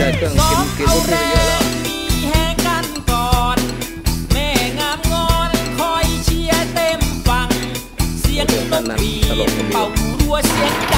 ตเครื่กินกินก็คืเยอะแล้วกเป่ารัวเสียงดัง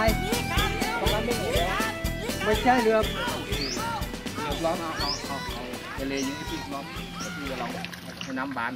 ายตรงนั้นไม่เห็ไม่ใช่เรือเรือล้อมเอาเอาเอาเอาทะเลยิงที่ล้อมที่เราเอาน้ำบาน